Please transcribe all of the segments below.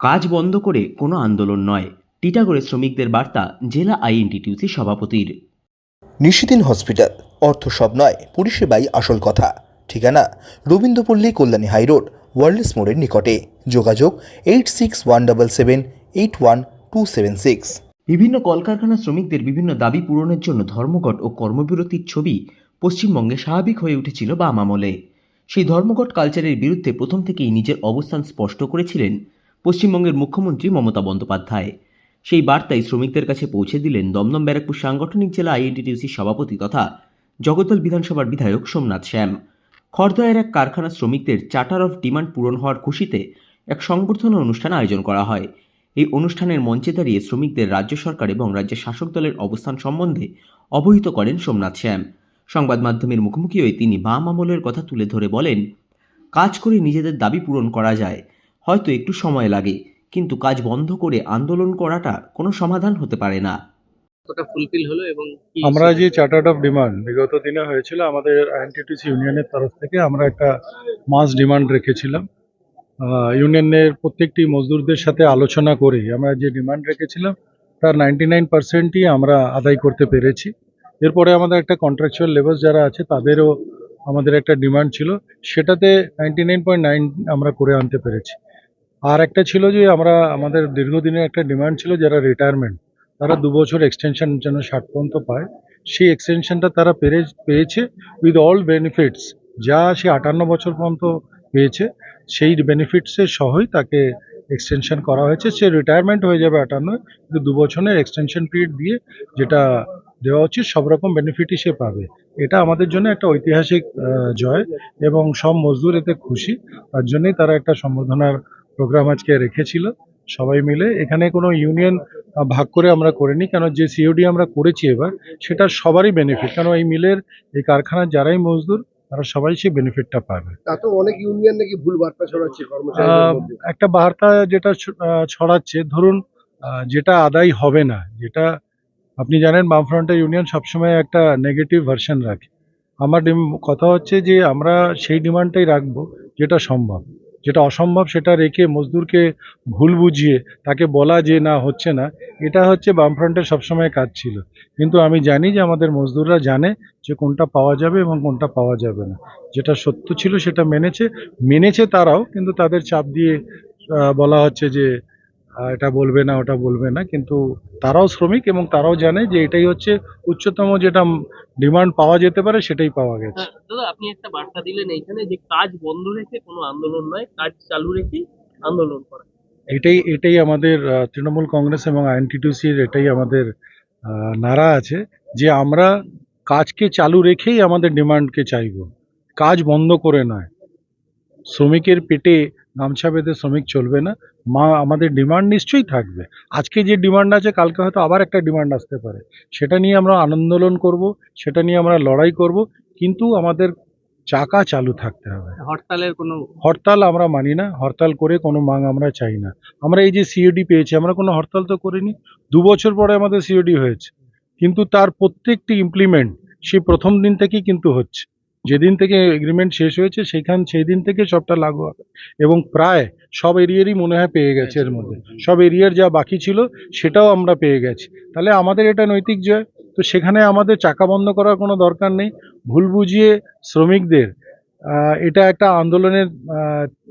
কাজ বন্ধ করে কোনো আন্দোলন নয়। টিটাগড়ে শ্রমিকদের বার্তা জেলা আইএনটিটিউসি সভাপতির। নিশিদিন হসপিটাল অর্থ সব নয় পরিষেবাই আসল কথা। ঠিকানা রবীন্দ্রপল্লী কল্যাণী হাইরোড ওয়ার্ল্ডস মোড়ের নিকটে। যোগাযোগ eight six one double seven eight one two seven six বিভিন্ন কলকারখানা শ্রমিকদের বিভিন্ন দাবি পূরণের জন্য ধর্মঘট ও কর্মবিরতির ছবি পশ্চিমবঙ্গে স্বাভাবিক হয়ে উঠেছিল বাম আমলে। সেই ধর্মঘট কালচারের বিরুদ্ধে প্রথম থেকেই নিজের অবস্থান স্পষ্ট করেছিলেন পশ্চিমবঙ্গের মুখ্যমন্ত্রী মমতা বন্দ্যোপাধ্যায়। সেই বার্তায় শ্রমিকদের কাছে পৌঁছে দিলেন দমদম ব্যারাকপুর সাংগঠনিক জেলা আইএনটিটিউসির সভাপতি তথা জগদ্দল বিধানসভার বিধায়ক সোমনাথ শ্যাম। খড়দয়ের এক কারখানা শ্রমিকদের চার্টার অফ ডিমান্ড পূরণ হওয়ার খুশিতে এক সংবর্ধনা অনুষ্ঠান আয়োজন করা হয়। এই অনুষ্ঠানের মঞ্চে দাঁড়িয়ে শ্রমিকদের রাজ্য সরকার এবং রাজ্যের শাসক দলের অবস্থান সম্বন্ধে অবহিত করেন সোমনাথ শ্যাম। সংবাদ মাধ্যমের মুখোমুখি হয়ে তিনি বাম আমলের কথা তুলে ধরে বলেন, কাজ করে নিজেদের দাবি পূরণ করা যায়। হয়তো একটু সময় লাগে কিন্তু কাজ বন্ধ করে আন্দোলন করাটা কোনো সমাধান হতে পারে না। ফুলফিল হলো এবং আমরা যে চার্টার্ড অফ ডিমান্ড বিগত দিনে হয়েছিল আমাদের আইএনটিটিসি ইউনিয়নের তরফ থেকে আমরা একটা মাস ডিমান্ড রেখেছিলাম। আহ, ইউনিয়নের প্রত্যেকটি মজদুরদের সাথে আলোচনা করে আমরা যে ডিমান্ড রেখেছিলাম তার নাইনটি নাইন পার্সেন্টই আমরা আদায় করতে পেরেছি। এরপরে আমাদের একটা কন্ট্রাকচুয়াল লেবার যারা আছে তাদেরও আমাদের একটা ডিমান্ড ছিল। সেটাতে নাইনটি নাইন পয়েন্ট নাইন আমরা করে আনতে পেরেছি। আর একটা ছিল যে আমরা, আমাদের দীর্ঘদিনের একটা ডিমান্ড ছিল যারা রিটায়ারমেন্ট তারা দু বছর এক্সটেনশন যেন ষাট পর্যন্ত পায়, সেই এক্সটেনশনটা তারা পেরে, পেয়েছে উইথ অল বেনিফিটস যা সে আটান্ন বছর পর্যন্ত পেয়েছে, সেই বেনিফিটসের সহই তাকে এক্সটেনশন করা হয়েছে। সে রিটায়ারমেন্ট হয়ে যাবে আটান্ন, কিন্তু দু বছরের এক্সটেনশন পিরিয়ড দিয়ে যেটা দেওয়া উচিত সব রকম বেনিফিটই সে পাবে। এটা আমাদের জন্য একটা ঐতিহাসিক জয় এবং সব মজদুর এতে খুশি, তার জন্যই তারা একটা সম্বর্ধনার প্রোগ্রাম আজকে রেখেছিল। সবাই মিলে। এখানে কোনো ইউনিয়ন ভাগ করে আমরা করিনি। কেন যে সিওডি আমরা করেছি এবার সেটা সবারই বেনিফিট কেন এই মিলের এই কারখানার যারাই মজদুর তারা সবাই সেই বেনিফিটটা পাবে। তা তো অনেক ইউনিয়ন নাকি ভুল বার্তা ছড়াচ্ছে একটা বার্তা যেটা ছড়াচ্ছে ধরুন যেটা আদায় হবে না যেটা আপনি জানেন বামফ্রন্টের ইউনিয়ন সবসময় একটা নেগেটিভ ভার্সন রাখে। আমার কথা হচ্ছে যে আমরা সেই ডিমান্ডটাই রাখব যেটা সম্ভব। যেটা অসম্ভব সেটা রেখে মজদুরকে ভুল বুঝিয়ে তাকে বলা যে না, হচ্ছে না, এটা হচ্ছে বামফ্রন্টের সবসময় কাজ ছিল। কিন্তু আমি জানি যে আমাদের মজদুররা জানে যে কোনটা পাওয়া যাবে এবং কোনটা পাওয়া যাবে না। যেটা সত্য ছিল সেটা মেনেছে মেনেছে তারাও, কিন্তু তাদের চাপ দিয়ে বলা হচ্ছে যে এটা বলবে না ওটা বলবে না কিন্তু তারাও শ্রমিক এবং তারাও জানে যে এটাই হচ্ছে উচ্চতম যেটা ডিমান্ড পাওয়া যেতে পারে সেটাই পাওয়া গেছে। হ্যাঁ, দাদা আপনি একটা বার্তা দিলেন এইখানে যে কাজ বন্ধ রেখে কোনো আন্দোলন নয় কাজ চালু রেখে আন্দোলন করা। এটাই এটাই আমাদের তৃণমূল কংগ্রেস এবং আইএনটিটিউসির এটাই আমাদের আহ, নারা আছে যে আমরা কাজকে চালু রেখেই আমাদের ডিমান্ডকে চাইব। কাজ বন্ধ করে নয়। শ্রমিকের পেটে গামছা বেঁধে শ্রমিক চলবে না মা আমাদের ডিমান্ড নিশ্চয়ই থাকবে। আজকে যে ডিমান্ড আছে কালকে হয়তো আবার একটা ডিমান্ড আসতে পারে। সেটা নিয়ে আমরা আন্দোলন করব সেটা নিয়ে আমরা লড়াই করব কিন্তু আমাদের চাকা চালু থাকতে হবে। হরতালের কোনো হরতাল আমরা মানি না হরতাল করে কোনো মাং আমরা চাই না। আমরা এই যে সিওডি পেয়েছি আমরা কোনো হরতাল তো করিনি দু বছর পরে আমাদের সিওডি হয়েছে। কিন্তু তার প্রত্যেকটি ইমপ্লিমেন্ট সেই প্রথম দিন থেকেই কিন্তু হচ্ছে। যেদিন থেকে এগ্রিমেন্ট শেষ হয়েছে সেখান সেই দিন থেকে সবটা লাগু হবে। এবং প্রায় সব এরিয়ারই মনে হয় পেয়ে গেছে এর মধ্যে। সব এরিয়ার যা বাকি ছিল, সেটাও আমরা পেয়ে গেছি। তাহলে আমাদের এটা নৈতিক জয়। তো সেখানে আমাদের চাকা বন্ধ করার কোনো দরকার নেই। ভুল বুঝিয়ে শ্রমিকদের এটা একটা আন্দোলনের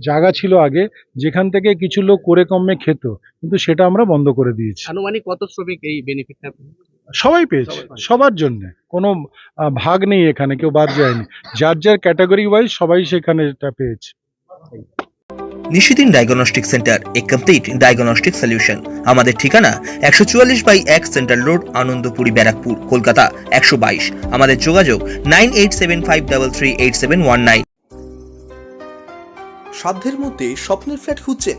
জায়গা ছিল আগে, যেখান থেকে কিছু লোক করে কমে খেত। কিন্তু সেটা আমরা বন্ধ করে দিয়েছি। আনুমানিক কত শ্রমিক এই বেনিফিটটা সবাই পেয়েছে সবার জন্য। কোনো আহ, ভাগ নেই এখানে কেউ বাদ যায়নি। যার যার ক্যাটাগরি ওয়াইজ সবাই সেখানে এটা পেয়েছে। নিশিদিন diagnostic centre a complete diagnostic solution আমাদের ঠিকানা একশো চুয়াল্লিশ বাই এক সেন্ট্রাল রোড আনন্দপুরি ব্যারাকপুর কলকাতা একশো বাইশ। আমাদের যোগাযোগ nine eight seven five double three eight seven one nine. সাধ্যের মধ্যে স্বপ্নের ফ্ল্যাট খুঁজছেন